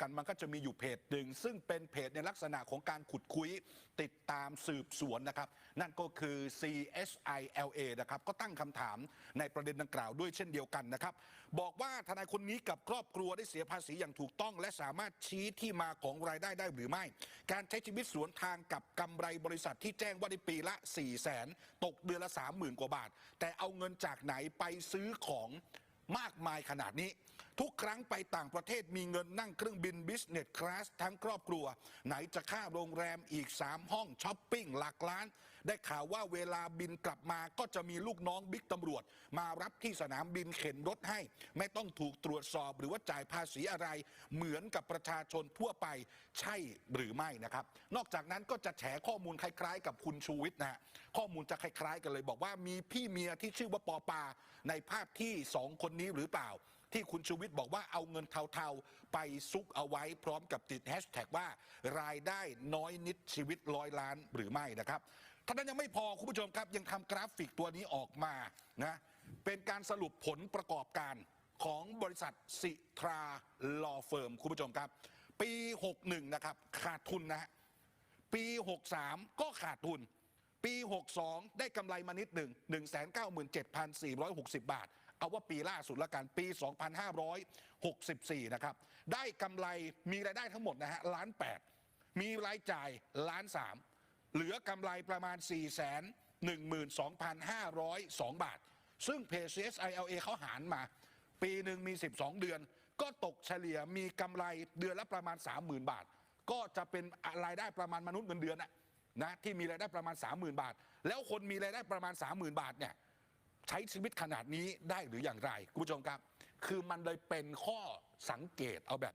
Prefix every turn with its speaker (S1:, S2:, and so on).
S1: กันมันก็จะมีอยู่เพจหนึ่งซึ่งเป็นเพจในลักษณะของการขุดคุยติดตามสืบสวนนะครับ นั่นก็คือ CSILA นะครับก็ตั้งคำถามในประเด็นดังกล่าวด้วยเช่นเดียวกันนะครับ บอกว่าทนายคนนี้กับครอบครัวได้เสียภาษีอย่างถูกต้อง และสามารถชี้ที่มาของรายได้ได้หรือไม่ การใช้ชีวิตสวนทางกับกำไรบริษัทที่แจ้งว่าได้ปีละ 4 0 0แสนตกเดือนละ 30,000 กว่าบาท แต่เอาเงินจากไหนไปซื้อของมากมายขนาดนี้ ทุกครั้งไปต่างประเทศมีเงินนั่งเครื่องบินบิสเนสคลาสทั้งครอบครัว ไหนจะค่าโรงแรมอีก 3 ห้องช้อปปิ้งหลักล้าน ได้ข่าวว่าเวลาบินกลับมาก็จะมีลูกน้องบิ๊กตำรวจ มารับที่สนามบินเข็นรถให้ ไม่ต้องถูกตรวจสอบหรือว่าจ่ายภาษีอะไร เหมือนกับประชาชนทั่วไปใช่หรือไม่นะครับ นอกจากนั้นก็จะแฉข้อมูลคล้าย ๆ กับคุณชูวิทย์นะข้อมูลจะคล้าย ๆ กันเลยบอกว่ามีพี่เมียที่ชื่อว่าปอปาในภาพที่สองคนนี้หรือเปล่า ที่คุณชูวิทย์บอกว่าเอาเงินเทาๆ ไปซุกเอาไว้พร้อมกับติดแฮชแท็กว่ารายได้น้อยนิดชีวิตร้อยล้านหรือไม่นะครับท่านั้นยังไม่พอคุณผู้ชมครับ ยังทำกราฟิกตัวนี้ออกมานะเป็นการสรุปผลประกอบการของบริษัทสิทราลอเฟิร์มคุณผู้ชมครับ ปี 61 นะครับ ขาดทุนนะฮะปี 63 ก็ขาดทุน ปี 62 ได้กำไรมานิดหนึ่ง197,460 บาท เอาว่าปีล่าสุดละกันปี 2564 นะครับ ได้กำไรมีรายได้ทั้งหมดนะฮะล้าน8มีรายจ่ายล้าน3เหลือกำไรประมาณ 4 1 2 5 0 2 บาท ซึ่งเพจ CSILA เขาหารมา ปีหนึ่งมี 12 เดือน ก็ตกเฉลี่ยมีกำไรเดือนละประมาณ 30,000 บาท ก็จะเป็นรายได้ประมาณมนุษย์เงินเดือนนะนะที่มีรายได้ประมาณ 30,000 บาท แล้วคนมีรายได้ประมาณ 30,000 บาทเนี่ย ใช้ชีวิตขนาดนี้ได้หรืออย่างไรคุณผู้ชมครับ คือมันเลยเป็นข้อสังเกตเอาแบบ